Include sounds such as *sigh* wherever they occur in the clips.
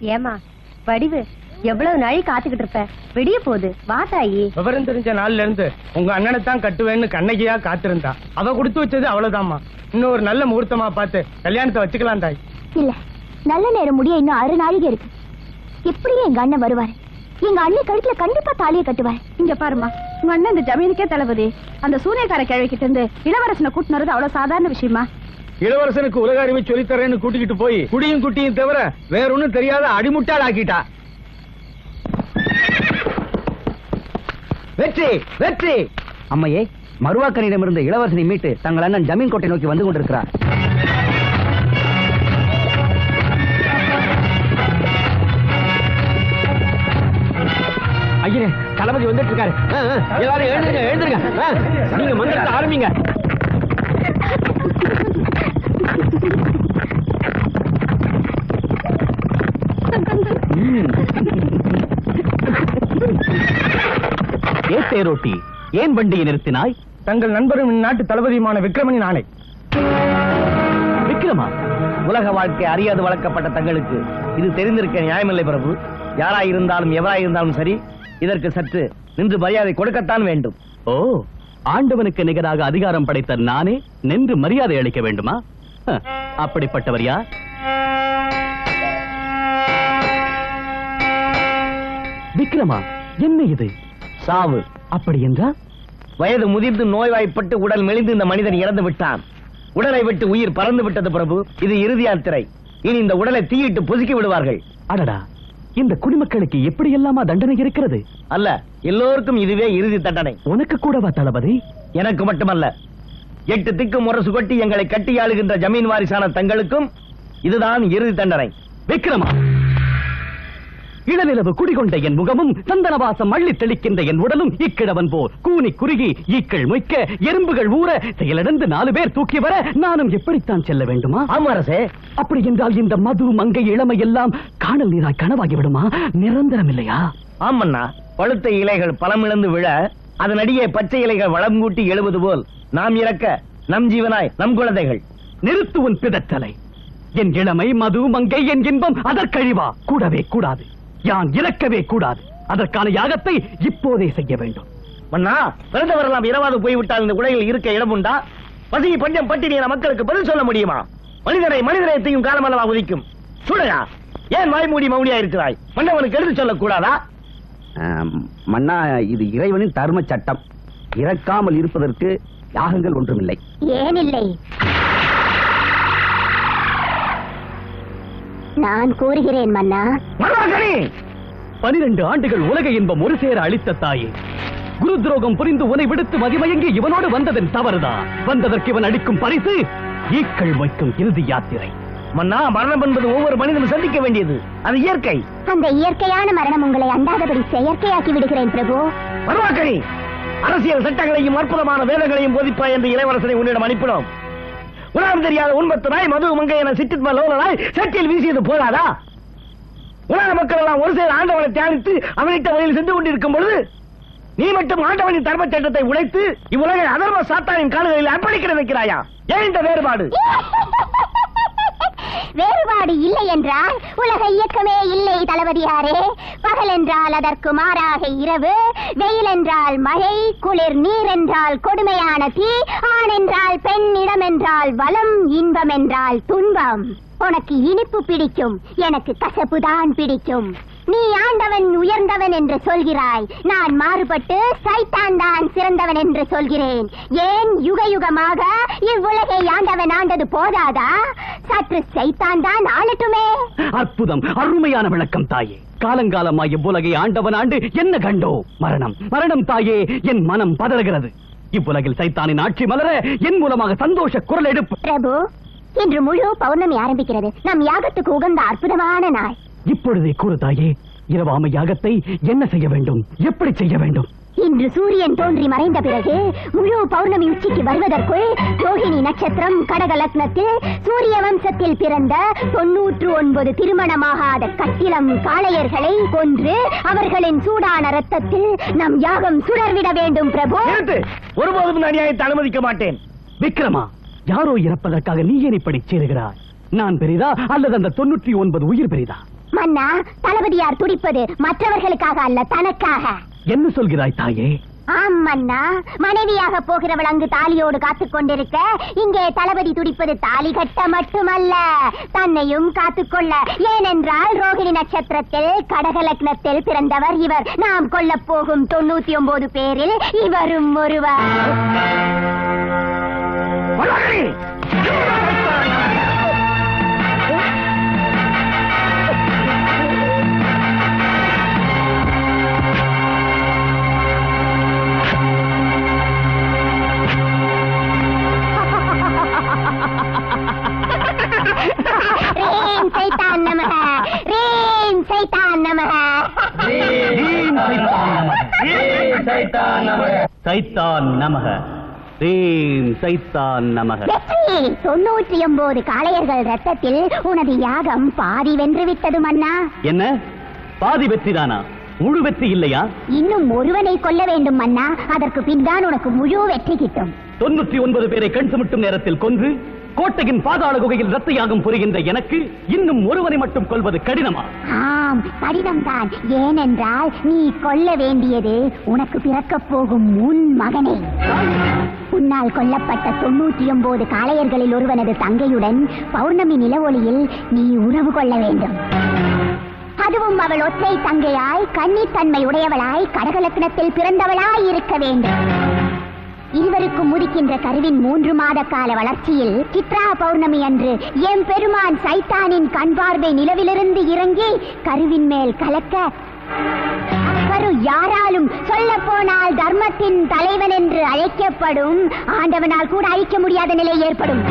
ஏமா வடிவு எவ்வளவு நாழி காத்துக்கிட்டு இருப்ப? விடிய போகுது வா தாயி. விவரம் தெரிஞ்ச நாள்ல இருந்து உங்க அண்ணனை தான் கட்டுவேன்னு கண்ணகியா காத்திருந்தா. அவ கொடுத்து வச்சது அவ்வளவுதாம்மா. இன்னும் ஒரு நல்ல முகூர்த்தமா பார்த்து கல்யாணத்தை வச்சுக்கலாம் தாய். இல்ல நல்ல நேரம் முடிய இன்னும் அரை நாளைக்கு இருக்கு. எப்படியும் எங்க அண்ணன் வருவாரு. எங்க அண்ணன் கழுத்துல கண்டிப்பா தாலியை கட்டுவார். இங்க பாருமா உங்க அண்ணன் இந்த ஜமீனுக்கே தளபதி. அந்த சூனியக்கார கிழவிக்கிட்ட இருந்து இளவரசனை கூட்டினது அவ்வளவு சாதாரண விஷயமா? இளவரசனுக்கு உலக அறிவை சொல்லித்தரேன்னு கூட்டிக்கிட்டு போய் குடியும் குட்டியும் தவிர வேற ஒண்ணும் தெரியாத அடிமுட்டால் ஆக்கிட்டா வெற்றி வெற்றி! அம்மையே மருவாக்கனிடமிருந்து இளவரசனை மீட்டு தங்கள் அண்ணன் ஜமீன் கோட்டை நோக்கி வந்து கொண்டிருக்கிறார். ஐயரே தளபதி வந்துட்டு இருக்காரு எல்லாரும் எழுந்துருங்க எழுந்துருங்க. நீங்க மந்திரத்தை ஆரம்பிங்க. தேரோட்டி ஏன் வண்டியை நிறுத்தினாய்? தங்கள் நண்பரும் இந்நாட்டு தளபதியுமான விக்ரமனின் ஆணை. விக்ரமா? உலக வாழ்க்கை அறியாது வளர்க்கப்பட்ட தங்களுக்கு. இது தெரிந்திருக்க நியாயமில்லை பிரபு. யாராயிருந்தாலும் எவராயிருந்தாலும் சரி இதற்கு சற்று நின்று மரியாதை கொடுக்கத்தான் வேண்டும். ஓ ஆண்டவனுக்கு நிகராக அதிகாரம் படைத்த நானே நின்று மரியாதை அளிக்க வேண்டுமா? அப்படிப்பட்டவர் யார்? விக்ரமா என்ன இது? சாவு. அப்படி என்றால்? வயது முதிர்ந்து நோய்வாய்ப்பட்டு உடல் மெலிந்து இந்த மனிதன் இறந்து விட்டான். உடலை விட்டு உயிர் பறந்து விட்டது பிரபு. இது இறுதி யாத்திரை இனி இந்த உடலை தீயிட்டு பொசுக்கி விடுவார்கள். அடடா. இந்த குடிமக்களுக்கு எப்படி எல்லாமா தண்டனை இருக்கிறது? அல்ல எல்லோருக்கும் இதுவே இறுதி தண்டனை. உனக்கு கூடவா தளபதி? எனக்கு மட்டுமல்ல. எட்டு திக்கு முரசு கொட்டி எங்களை கட்டி ஆளுகின்ற ஜமீன் வாரிசான தங்களுக்கும் இதுதான் இறுதி தண்டனை. விக்ரமா! இளநிலவு குடிகொண்ட என் முகமும் சந்தனவாசம் அள்ளி தெளிக்கின்ற என் உடலும் இக்கிழவன் போல். கூனி குறுகி ஈக்கள் மொய்க்க எறும்புகள் ஊற செயலிழந்து நாலு பேர் தூக்கி வர நானும் எப்படித்தான் செல்ல வேண்டுமா? ஆமா அரசே அப்படி என்றால் இந்த மது மங்கை இளமை எல்லாம் காணல் நீராய் கனவாகி விடுமா? நிரந்தரம் இல்லையா? ஆமண்ணா பழுத்த இலைகள் பழமிழந்து விழ அதனடியே பச்சை இலைகள் வளம் கூட்டி எழுவது போல். நாம் இறக்க நம் ஜீவனாய் நம் குழந்தைகள். நிறுத்து உன் பிதற்றலை. என் இளமை மது மங்கை என் இன்பம் அதற்கழிவா? கூடவே கூடாது. யான் இறக்கவே கூடாது. அதற்கான யாகத்தை இப்போதே செய்ய வேண்டும். மன்னா பிறந்தவரெல்லாம் இரவாது போய்விட்டால் இந்த உலகில் இருக்க இடம் உண்டா? பசி பஞ்சம் பட்டினியான மக்களுக்கு பதில் சொல்ல முடியுமா? மனிதனை மனிதனையத்தையும் காலமல்லவா உதிக்கும். சுடையா ஏன் வாய்மூடி மௌனியா இருக்கிறாய் மன்னவனுக்கு எடுத்து சொல்லக்கூடாதா? மன்னா இது இறைவனின் தர்ம சட்டம். இறக்காமல் இருப்பதற்கு யாகங்கள் ஒன்றுமில்லை. ஏனில்லை நான் கூறுகிறேன் மன்னா! பனிரெண்டு ஆண்டுகள் உலக இன்பம் ஒரு சேர அளித்த தாயே. குரு துரோகம் புரிந்து உனை விடுத்து மதிமயங்கி இவனோடு வந்ததன் தவறுதான் வந்ததற்கு இவன் அளிக்கும் பரிசு ஈக்கள் வைக்கும் இறுதி யாத்திரை. மன்னா மரணம் என்பது ஒவ்வொரு மனிதனும் சந்திக்க வேண்டியது. அது இயற்கை. அந்த இயற்கையான மரணம் உங்களை அண்டாதபடி செயற்கையாக்கி விடுகிறேன் பிரபு. மருவாக்கணி அரசியல் சட்டங்களையும் அற்புதமான வேதங்களையும் போதிப்பாய் என்று இளவரசனை உன்னிடம் அனுப்பினோம். உணவு தெரியாத உண்பத்து நாய் மது மங்கை என சிற்றித்ம லோலனாய் சட்டியில் வீசியது போதாதா? உலக மக்கள் எல்லாம் ஒரு சில ஆண்டவனை தியானித்து அவனிட்ட வழியில் சென்று கொண்டிருக்கும் பொழுது நீ மட்டும் ஆண்டவனின் தர்ம சட்டத்தை உடைத்து இவ்வுலகை அதர்ம சாத்தானின் கால்களில் அர்ப்பணிக்கிற வைக்கிறாயா ஏன் இந்த வேறுபாடு? *laughs* *laughs* வேறுபாடு இல்லை என்றால் உலக இயக்கமே இல்லை தளபதியாரே. பகல் என்றால் அதற்கு மாறாக இரவு வெயில் என்றால் மழை குளிர் நீர் என்றால் கொடுமையான தீ ஆண் என்றால் பெண் இடம் என்றால் வளம் இன்பம் என்றால் துன்பம். உனக்கு இனிப்பு பிடிக்கும் எனக்கு கசப்புதான் பிடிக்கும். நீ ஆண்டவன் உயர்ந்தவன் என்று சொல்கிறாய். நான் மாறுபட்டு சைத்தான் தான் சிறந்தவன் என்று சொல்கிறேன். ஏன் யுக யுகமாக இவ்வுலகை ஆண்டவன் ஆண்டது போதாதா? சற்று சைத்தான் தான் ஆளட்டுமே. அற்புதம் அருமையான விளக்கம் தாயே. காலங்காலமாய் இவ்வுலகை ஆண்டவன் ஆண்டு என்ன கண்டோ? மரணம். மரணம் தாயே என் மனம் பதறுகிறது. இவ்வுலகில் சைத்தானின் ஆட்சி மலர என் மூலமாக சந்தோஷ குரல் எடுப்பு பிரபு இன்று முழு பௌர்ணமி ஆரம்பிக்கிறது. நம் யாகத்துக்கு உகந்த அற்புதமான நாள். இப்பொழுதே கூறு தாயே இரவாமை யாகத்தை என்ன செய்ய வேண்டும்? எப்படி செய்ய வேண்டும்? இன்று சூரியன் தோன்றி மறைந்த பிறகு முழு பௌர்ணமி உச்சிக்கு வருவதற்குள் ரோஹிணி நட்சத்திரம் கடக லக்னத்தில் சூரிய வம்சத்தில் பிறந்த தொன்னூற்று ஒன்பது திருமணமாகாத கட்டிலம் காளையர்களை கொன்று அவர்களின் சூடான ரத்தத்தில் நம் யாகம் சுடர்விட வேண்டும் பிரபு. ஒருபோதும் அநியாயத்தை அனுமதிக்க மாட்டேன். விக்ரமா யாரோ இறப்பதற்காக நீ ஏன் இப்படி சேருகிறாய் நான் பெரிதா அல்லது அந்த தொண்ணூற்றி ஒன்பது உயிர் பெரிதா? மன்னா தளபதியார் துடிப்பது மற்றவர்களுக்காக அல்ல தனக்காக. என்ன சொல்கிறாய் தாயே? ஆம் மன்னா மனைவியாக போகிறவள் அங்கு தாலியோடு காத்துக் கொண்டிருக்க இங்கே தளபதி துடிப்பது தாலி கட்ட மட்டுமல்ல தன்னையும் காத்துக்கொள்ள ஏனென்றால் ரோகிணி நட்சத்திரத்தில் கடக லக்னத்தில் பிறந்தவர் இவர். நாம் கொல்லப் போகும் தொண்ணூத்தி ஒன்பது பேரில் இவரும் ஒருவர். சைத்தான் நமக. ரீம் சைத்தான் நமக. வெற்றி தொண்ணூற்றி ஒன்பது காளையர்கள் ரத்தத்தில் உனது யாகம் பாதி வென்று விட்டது மன்னா என்ன? பாதி வெற்றிதானா முழு வெற்றி இல்லையா? இன்னும் ஒருவனை கொல்ல வேண்டும் மன்னா அதற்கு பின்தான் உனக்கு முழு வெற்றி கிட்டும். தொண்ணூற்றி ஒன்பது பேரை கண் சுமிட்டும் நேரத்தில் கொன்று கோட்டையின் பாதாள குகையில் ரத்த யாகம் புரிகின்ற எனக்கு இன்னும் ஒருவனை மட்டும் கொள்வது கடினமா? ஆம் கடினம்தான். ஏனென்றால் நீ கொல்ல வேண்டியது உனக்கு பிறக்கப் போகும் உன் மகனை. உன்னால் கொல்லப்பட்ட தொண்ணூற்றி ஒன்பது காளையர்களில் ஒருவனது தங்கையுடன் பௌர்ணமி நிலவொளியில் நீ உறவு கொள்ள வேண்டும். அதுவும் அவள் ஒற்றை தங்கையாய் கன்னித்தன்மை உடையவளாய் கடகலக்கணத்தில் பிறந்தவளாய் இருக்க வேண்டும். இருவருக்கும் முடிக்கின்ற கருவின் மூன்று மாத கால வளர்ச்சியில் சித்ரா பௌர்ணமி அன்று எம் பெருமான் சைத்தானின் கண்பார்வை நிலவிலிருந்து இறங்கி கருவின் மேல் கலக்க அக்கரு யாராலும் சொல்ல போனால் தர்மத்தின் தலைவன் என்று அழைக்கப்படும் ஆண்டவனால் கூட அழிக்க முடியாத நிலை ஏற்படும்.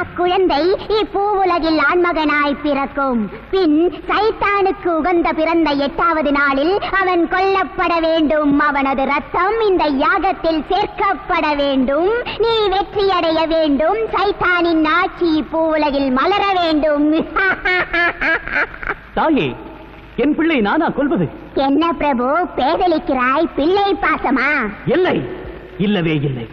அக்குழந்தை இப்பூவுலகில் ஆண்மகனாய் பிறக்கும். பின் சைத்தானுக்கு உகந்த பிறந்த எட்டாவது நாளில் அவன் கொல்லப்பட வேண்டும். அவனது ரத்தம் இந்த யாகத்தில் சேர்க்கப்பட வேண்டும். நீ வெற்றியடைய வேண்டும். சைத்தானின் ஆட்சி இப்பூவுலகில் மலர வேண்டும். *laughs* தாயே என் பிள்ளை நானா கொல்வது? என்ன பிரபு பேதலிக்கிறாய்? பிள்ளை பாசமா? இல்லை இல்லவே இல்லை.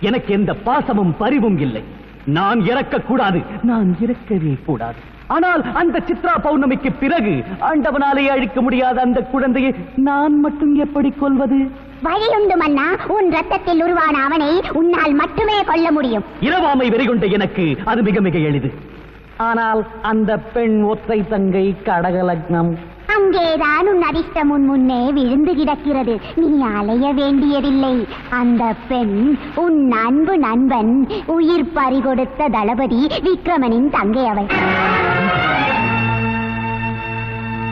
எனக்கு எந்த பாசமும் பரிவும் இல்லை. நான் இறக்க கூடாது நான் இறக்கவே கூடாது. ஆனால் அந்த சித்ரா பௌர்ணமிக்கு பிறகு ஆண்டவனாலே அழிக்க முடியாத அந்த குழந்தையை நான் மட்டும் எப்படி கொல்வது? வழியுண்டு மன்னா உன் ரத்தத்தில் உருவான அவனை உன்னால் மட்டுமே கொல்ல முடியும். இரவாமை வெறிகொண்ட எனக்கு அது மிக மிக எளிது. ஆனால் அந்த பெண் ஒற்றை தங்கை கடகலக்னம். அங்கேதான் உன் அதிர்ஷ்டம் உன் முன்னே விழுந்து கிடக்கிறது. நீ அலைய வேண்டியதில்லை. அந்த பெண் உன் அன்பு நண்பன் உயிர் பறிகொடுத்த தளபதி விக்ரமனின் தங்கை அவள்.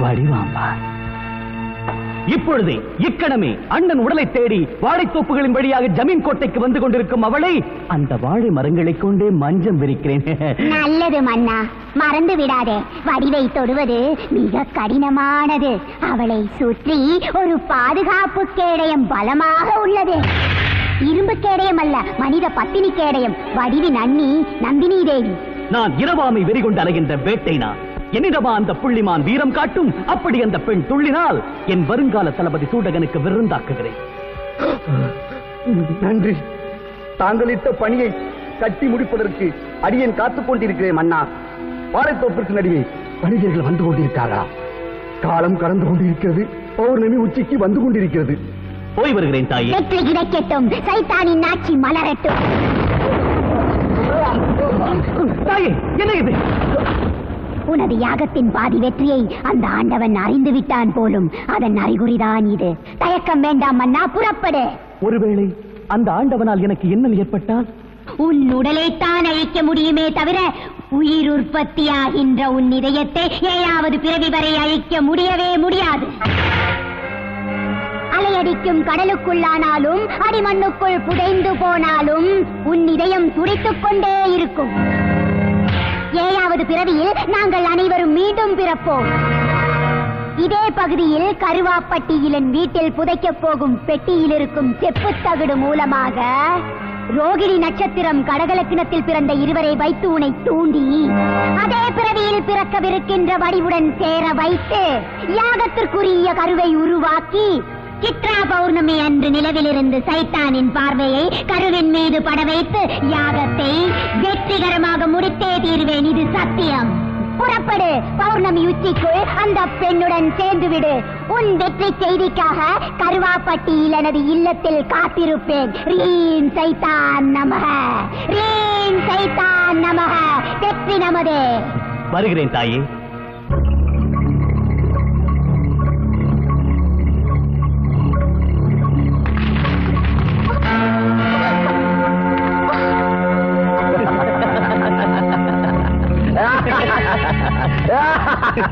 வடிவாம்பா. இப்பொழுதே இக்கணமே அண்ணன் உடலை தேடி வாழைத்தோப்புகளின் வழியாக ஜமீன் கோட்டைக்கு வந்து கொண்டிருக்கும் அவளை அந்த வாழை மரங்களைக் கொண்டே மஞ்சம் விரிக்கிறேன். நல்லது மன்னா. மறந்து விடாதே. வடிவை தொடுவது மிக கடினமானது. அவளை சுற்றி ஒரு பாதுகாப்பு கேடயம் பலமாக உள்ளது. இரும்பு கேடயம் அல்ல மனித பத்தினி கேடயம். வடிவின் அண்ணி நந்தினி தேவி. நான் இரவாமை வெறிகொண்டு அலைகின்ற வேட்டை நான் என்னிடமா அந்த புள்ளிமான் வீரம் காட்டும்? அப்படி அந்த பெண் துள்ளினால் என் வருங்கால தளபதி சூடகனுக்கு விருந்தாக்குகிறேன். நன்றி. தாங்கள் இட்ட பணியை கட்டி முடிப்பதற்கு அடியேன் காத்துக் கொண்டிருக்கிறேன் மன்னா வாழைத்தோப்பிற்கு நடுவே வணிகர்கள் வந்து கொண்டிருக்காரா? காலம் கடந்து கொண்டிருக்கிறது. பௌர்ணமி உச்சிக்கு வந்து கொண்டிருக்கிறது. போய் வருகிறேன் தாயே. வெற்றி கிடைக்கட்டும். சைத்தானின் ஆட்சி மலரட்டும். தாயே என்ன இது? உனது யாகத்தின் பாதி வெற்றியை அந்த ஆண்டவன் அறிந்து விட்டான் போலும். அதன் அறிகுறிதான் இது. தயக்கம் வேண்டாம் மன்னா புறப்படு. ஒருவேளை அந்த ஆண்டவனால் எனக்கு என்ன ஏற்பட்டால்? உன் உடலைத்தான் அழிக்க முடியுமே தவிர உயிர் உற்பத்தியாகின்ற உன் இதயத்தை ஏழாவது பிறவி வரை அழிக்க முடியவே முடியாது. அலையடிக்கும் கடலுக்குள்ளானாலும் அடிமண்ணுக்குள் புதைந்து போனாலும் உன் இதயம் துடித்துக் கொண்டே இருக்கும். ஏழாவது பிறவியில் நாங்கள் அனைவரும் மீண்டும் பிறப்போம். இதே பகுதியில் கருவாப்பட்டியிலன் வீட்டில் புதைக்கப் போகும் பெட்டியில் இருக்கும் செப்பு தகடு மூலமாக ரோகிணி நட்சத்திரம் கடகலக்கிணத்தில் பிறந்த இருவரை வைத்து உனை தூண்டி அதே பிறவியில் பிறக்கவிருக்கின்ற வடிவுடன் சேர வைத்து யாகத்திற்குரிய கருவை உருவாக்கி சித்ரா பௌர்ணமி அன்று நிலவிலிருந்து சைத்தானின் பார்வையை கருவின் மீது பட வைத்து யாகத்தை வெற்றிகரமாக முடித்தே தீர்வேன் இது சத்தியம். புறப்படு பௌர்ணமி உச்சிக்குள் அந்த பெண்ணுடன் சேர்ந்துவிடு. உன் வெற்றி செய்திக்காக கருவாப்பட்டியில் எனது இல்லத்தில் காத்திருப்பேன். ரீம் சைத்தான் நமக. ரீம் சைத்தான் நமக. வெற்றி நமது. வருகிறேன் தாயே.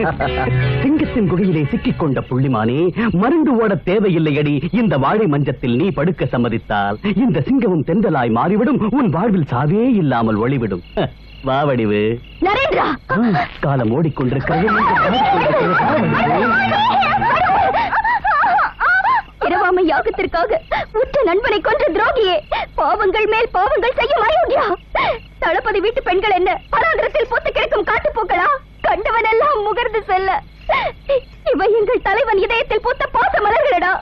*laughs* சிங்கத்தின் குகையிலே சிக்கிக் கொண்ட புள்ளிமானே மருந்து ஓட தேவையில்லையடி. இந்த வாழை மஞ்சத்தில் நீ படுக்க சம்மதித்தால் இந்த சிங்கமும் தென்றலாய் மாறிவிடும். உன் வாழ்வில் சாவே இல்லாமல் ஒளிவிடும். ஹ, வா வடிவு. நரேந்திரா! காலம் ஓடிக்கொண்டிருக்கிறது. இரவாமை யாகத்திற்காக உற்ற நண்பனை கொன்ற துரோகியே பாவங்கள் மேல் பாவங்கள் செய்யும் அயோக்கியா. தளபதி வீட்டு பெண்கள் என்ன பராந்திரத்தில் பூத்து கிடக்கும் காட்டுப்பூக்களா? கண்டவன் எல்லாம் முகர்ந்து செல்ல. இவை எங்கள் தலைவன் இதயத்தில் பூத்த பாச மலர்களடா.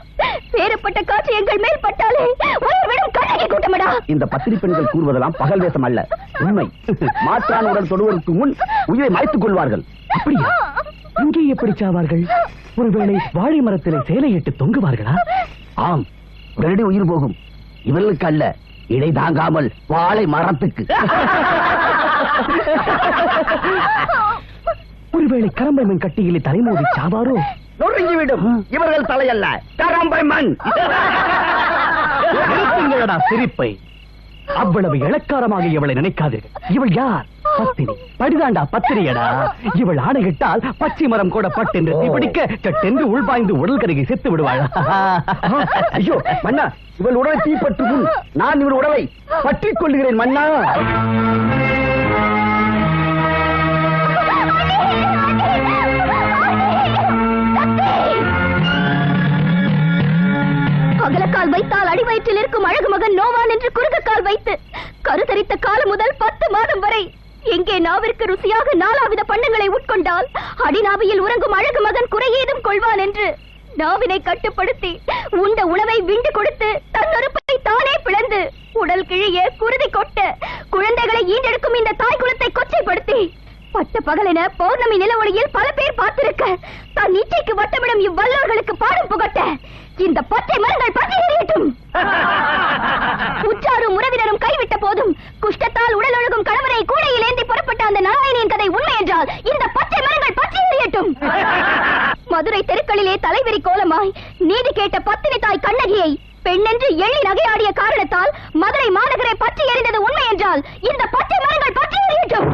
வேறுபட்ட காட்சி எங்கள் மேல் பட்டாலே உயிர் விடும் கண்ணகி கூட்டமடா. இந்த பத்திரி பெண்கள் கூறுவதெல்லாம் பகல் வேஷம் அல்ல. உண்மை. மாற்றான் உடல் தொடுவதற்கு முன் உயிரை மாய்த்துக் கொள்வார்கள். அப்படியா? இங்கே எப்படி சாவார்கள்? ஒருவேளை வாழை மரத்திலே சேலையிட்டு தொங்குவார்களா? ஆம். உடனடி உயிர் போகும். இவர்களுக்கு அல்ல இடை தாங்காமல் வாழை மரத்துக்கு. *laughs* ஒருவேளை கரம்பை மண் கட்டியிலே தலைமோதி சாவாரோ? நொறுங்கிவிடும். இவர்கள் தலையல்ல. கரம்பை மண் நிறுத்துங்களடா சிரிப்பை. அவ்வளவு இளக்காரமாக இவளை நினைக்காதீர்கள். இவள் யார்? பத்தினி. படிதாண்டா பத்திரியடா இவள் ஆணையிட்டால் பச்சை மரம் கூட பட்டென்று தீபிடிக்க சட்டென்று உள்பாய்ந்து உடல் கருகி செத்து விடுவாள். ஐயோ மன்னா இவள் உடலை தீப்பற்று முன் நான் இவள் உடலை பற்றிக் கொள்கிறேன் மன்னா. கால் வைத்தால் அடிவயிற்றில் இருக்கும் அழகு மகன் நோவான் என்று குறுகக்கால் வைத்து கருத்தரித்த காலம் முதல் பத்து மாதம் வரை எங்கே நாவிற்கு ருசியாக நாலாவித பண்டங்களை உட்கொண்டால் அடிநாவியில் உறங்கும் அழகு மகன் குறையேதும் கொள்வான் என்று நாவினை கட்டுப்படுத்தி உண்ட உணவை விண்டு கொடுத்து தன்னொருப்பை தானே பிளந்து உடல் கிழிய குருதி கொட்ட குழந்தைகளை ஈண்டெடுக்கும் இந்த தாய் குலத்தை கொச்சைப்படுத்தி பட்ட பகலென பௌர்ணமி நிலவொளியில் பல பேர் பார்த்திருக்க தன் இச்சைக்கு வட்டமிடும் இவ்வல்லோர்களுக்கு பாடம் புகட்ட இந்த பச்சை மரங்கள் பற்றி எறியட்டும் உற்றாரும் உறவினரும் கைவிட்ட போதும் குஷ்டத்தால் உடல் ஒழுகும் கணவரை கூடையில் ஏந்தி புறப்பட்ட அந்த நாராயணியின் கதை உண்மை என்றால் இந்த பச்சை மரங்கள் பற்றி எறியட்டும் மதுரை தெருக்களிலே தலைவெறி கோலமாய் நீதி கேட்ட பத்தினி தாய் கண்ணகியை பெண்ணென்று எள்ளி நகையாடிய காரணத்தால் மதுரை மாநகரை பற்றி எறிந்தது உண்மை என்றால் இந்த பச்சை மரங்கள் பற்றி எறியட்டும்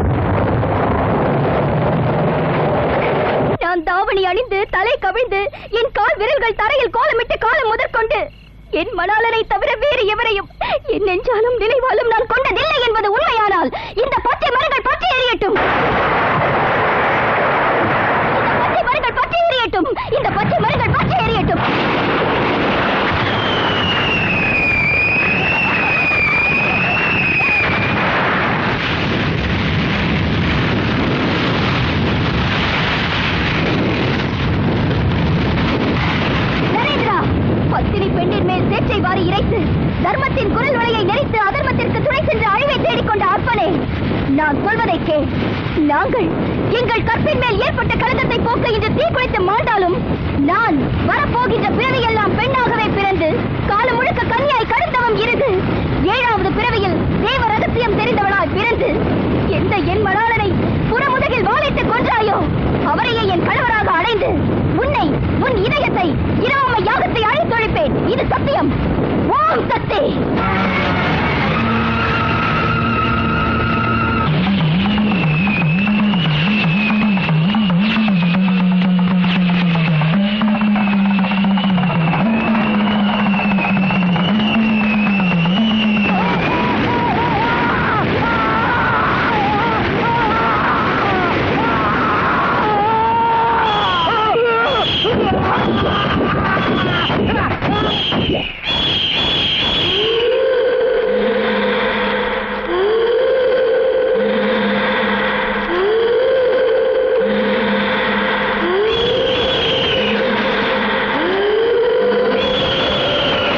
நான் தாவணி அணிந்து தலை கவிழ்ந்து என் கால் விரல்கள் தரையில் கோலமிட்டு காலம் முதற்கொண்டு என் மணாளனை தவிர வேறு எவரையும் என் நெஞ்சாலும் நினைவாலும் நான் கொண்டதில்லை என்பது உண்மையானால் இந்த பச்சை மரங்கள் பற்றி எறியட்டும் இந்த பச்சை மரங்கள் பற்றி எறியட்டும் இந்த பச்சை மரங்கள் உங்கள் கற்பின் மேல் ஏற்பட்ட கலந்தத்தை போக்க இன்று தீக்குளித்து மாண்டாலும் நான் வரப்போகின்ற பிறவி பெண்ணாகவே பிறந்து காலம்